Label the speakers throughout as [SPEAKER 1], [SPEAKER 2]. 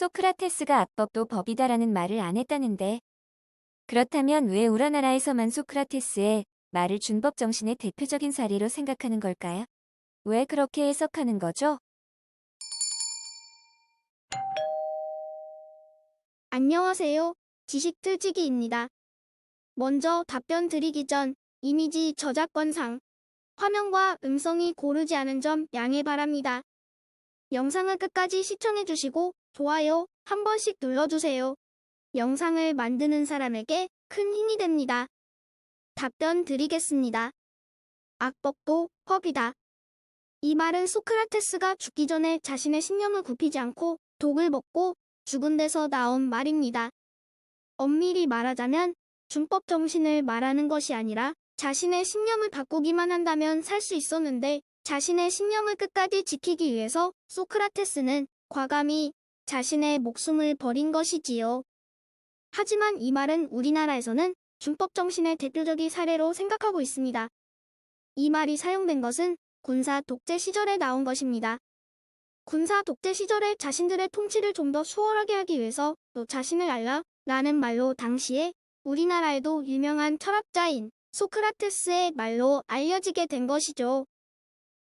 [SPEAKER 1] 소크라테스가 악법도 법이다라는 말을 안 했다는데. 그렇다면 왜 우리나라에서만 소크라테스의 말을 준법 정신의 대표적인 사례로 생각하는 걸까요? 왜 그렇게 해석하는 거죠?
[SPEAKER 2] 안녕하세요. 지식틀치기입니다. 먼저 답변 드리기 전 이미지 저작권상 화면과 음성이 고르지 않은 점 양해 바랍니다. 영상을 끝까지 시청해주시고 좋아요 한 번씩 눌러주세요. 영상을 만드는 사람에게 큰 힘이 됩니다. 답변 드리겠습니다. 악법도 법이다. 이 말은 소크라테스가 죽기 전에 자신의 신념을 굽히지 않고 독을 먹고 죽은 데서 나온 말입니다. 엄밀히 말하자면 준법 정신을 말하는 것이 아니라 자신의 신념을 바꾸기만 한다면 살 수 있었는데 자신의 신념을 끝까지 지키기 위해서 소크라테스는 과감히 자신의 목숨을 버린 것이지요. 하지만 이 말은 우리나라에서는 준법 정신의 대표적인 사례로 생각하고 있습니다. 이 말이 사용된 것은 군사 독재 시절에 나온 것입니다. 군사 독재 시절에 자신들의 통치를 좀 더 수월하게 하기 위해서 또 자신을 알라 라는 말로 당시에 우리나라에도 유명한 철학자인 소크라테스의 말로 알려지게 된 것이죠.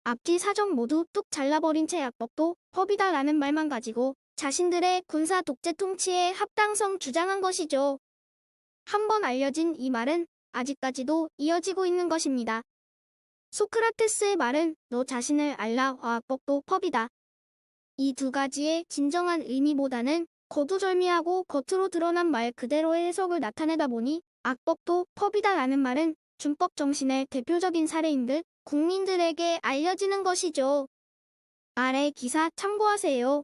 [SPEAKER 2] 앞뒤 사정 모두 뚝 잘라버린 채 약법도 법이다라는 말만 가지고 자신들의 군사 독재 통치의 합당성 주장한 것이죠. 한번 알려진 이 말은 아직까지도 이어지고 있는 것입니다. 소크라테스의 말은 너 자신을 알라 화학법도 법이다. 이 두 가지의 진정한 의미보다는 거두절미하고 겉으로 드러난 말 그대로의 해석을 나타내다 보니 악법도 법이다라는 말은 준법 정신의 대표적인 사례인 듯 국민들에게 알려지는 것이죠. 아래 기사 참고하세요.